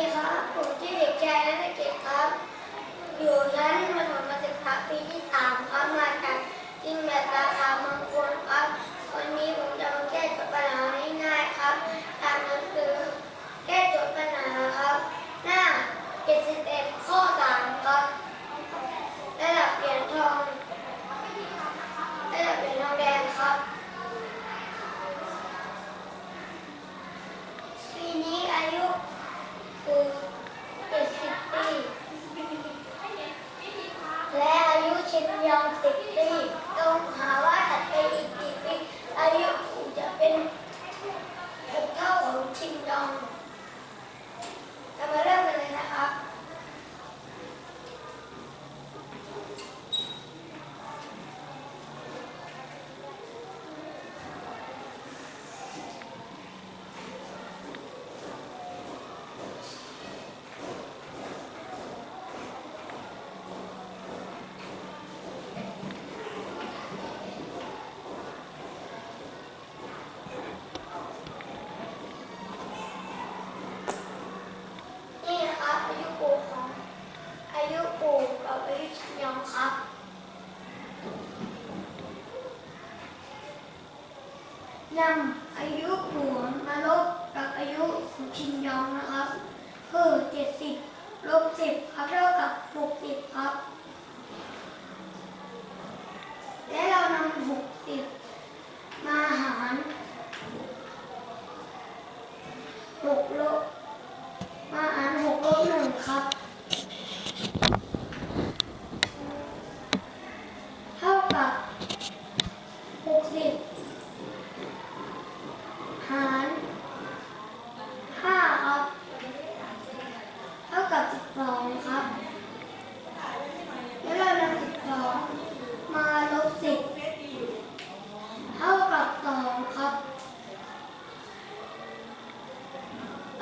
ีครับ ผมชื่อเด็กชายนักเกียรติครับ อยู่ชั้นประถม นำอายุปู่มาลบกับอายุของชินยองนะครับคือ70ลบ10ครับเท่ากับ60ครับ และเรานำ60มาหาร6ลบมาอ่านหกลบหนึ่งครับ สองครับ แล้วเรานำสิบสองมาลบสิบเท่ากับสองครับ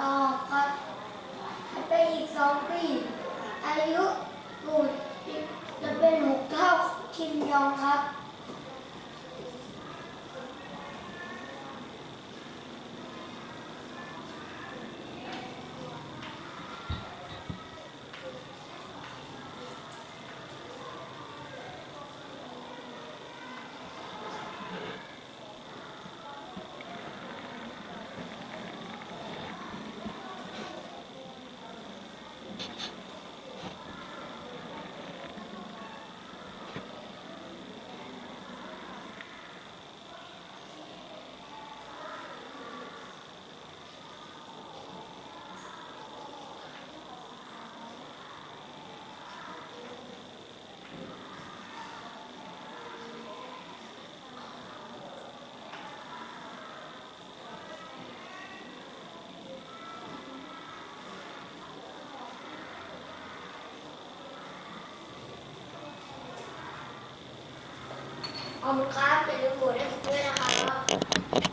ตอครับไปอีกสองปี อายุปู่จะเป็นหกเท่าคิมยองครับ ขอบคุณครับอย่าลืมโหวตให้ผมด้วยนะครับ